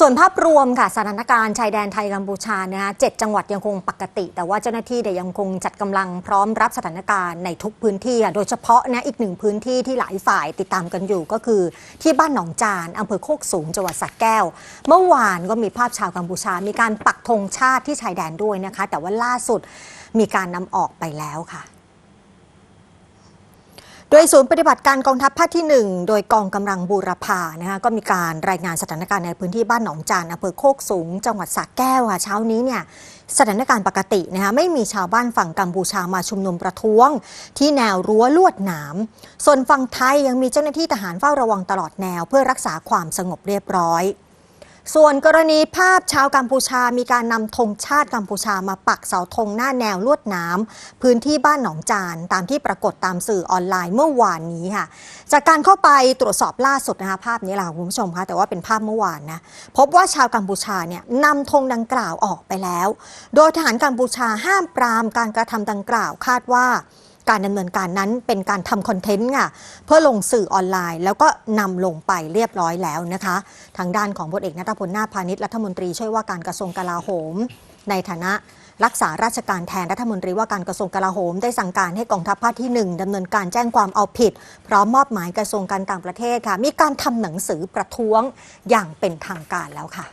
ส่วนภาพรวมค่ะสถานการณ์ชายแดนไทยกัมพูชานะคะเจ็ดจังหวัดยังคงปกติ แต่ว่าเจ้าหน้าที่เนี่ยยังคงจัดกำลังพร้อมรับสถานการณ์ในทุกพื้นที่โดยเฉพาะนะอีกหนึ่งพื้นที่ที่หลายฝ่ายติดตามกันอยู่ก็คือ ที่บ้านหนองจานอำเภอโคกสูงจังหวัดสระแก้ว เมื่อวานก็มีภาพชาวกัมพูชา มีการปักธงชาติที่ชายแดนด้วยนะคะ แต่ว่าล่าสุดมีการนำออกไปแล้วค่ะ โดยศูนย์ปฏิบัติการกองทัพภาคที่ 1 โดยกองกำลังบูรพานะคะก็มีการรายงานสถานการณ์ในพื้นที่บ้านหนองจานอำเภอโคกสูง จังหวัดสระแก้วค่ะเช้านี้เนี่ยสถานการณ์ปกตินะคะไม่มีชาวบ้านฝั่งกัมพูชามาชุมนุมประท้วง ที่แนวรั้วลวดหนาม ส่วนฝั่งไทยยังมีเจ้าหน้าที่ทหารเฝ้าระวังตลอดแนว เพื่อรักษาความสงบเรียบร้อย ส่วนกรณีภาพชาวกัมพูชามีการนำธงชาติกัมพูชามาปักเสาธงหน้าแนวลวดน้ำพื้นที่บ้านหนองจาน ตามที่ปรากฏตามสื่อออนไลน์เมื่อวานนี้ค่ะ จากการเข้าไปตรวจสอบล่าสุดนะคะภาพนี้แหละค่ะคุณผู้ชมคะแต่ว่าเป็นภาพเมื่อวานนะพบว่าชาวกัมพูชาเนี่ยนำธงดังกล่าวออกไปแล้ว โดยทหารกัมพูชาห้ามปรามการกระทำดังกล่าวคาดว่า การดำเนินการนั้นเป็นการทำคอนเทนต์ค่ะเพื่อลงสื่อออนไลน์ แล้วก็นำลงไปเรียบร้อยแล้วนะคะ ทางด้านของพลเอกนัทพลนาพาณิชย์รัฐมนตรีช่วยว่าการกระทรวงกลาโหม ในฐานะรักษาราชการแทนรัฐมนตรีว่าการกระทรวงกลาโหม ได้สั่งการให้กองทัพภาคที่ 1ดำเนินการแจ้งความเอาผิด พร้อมมอบหมายกระทรวงการต่างประเทศค่ะ มีการทำหนังสือประท้วงอย่างเป็นทางการแล้วค่ะ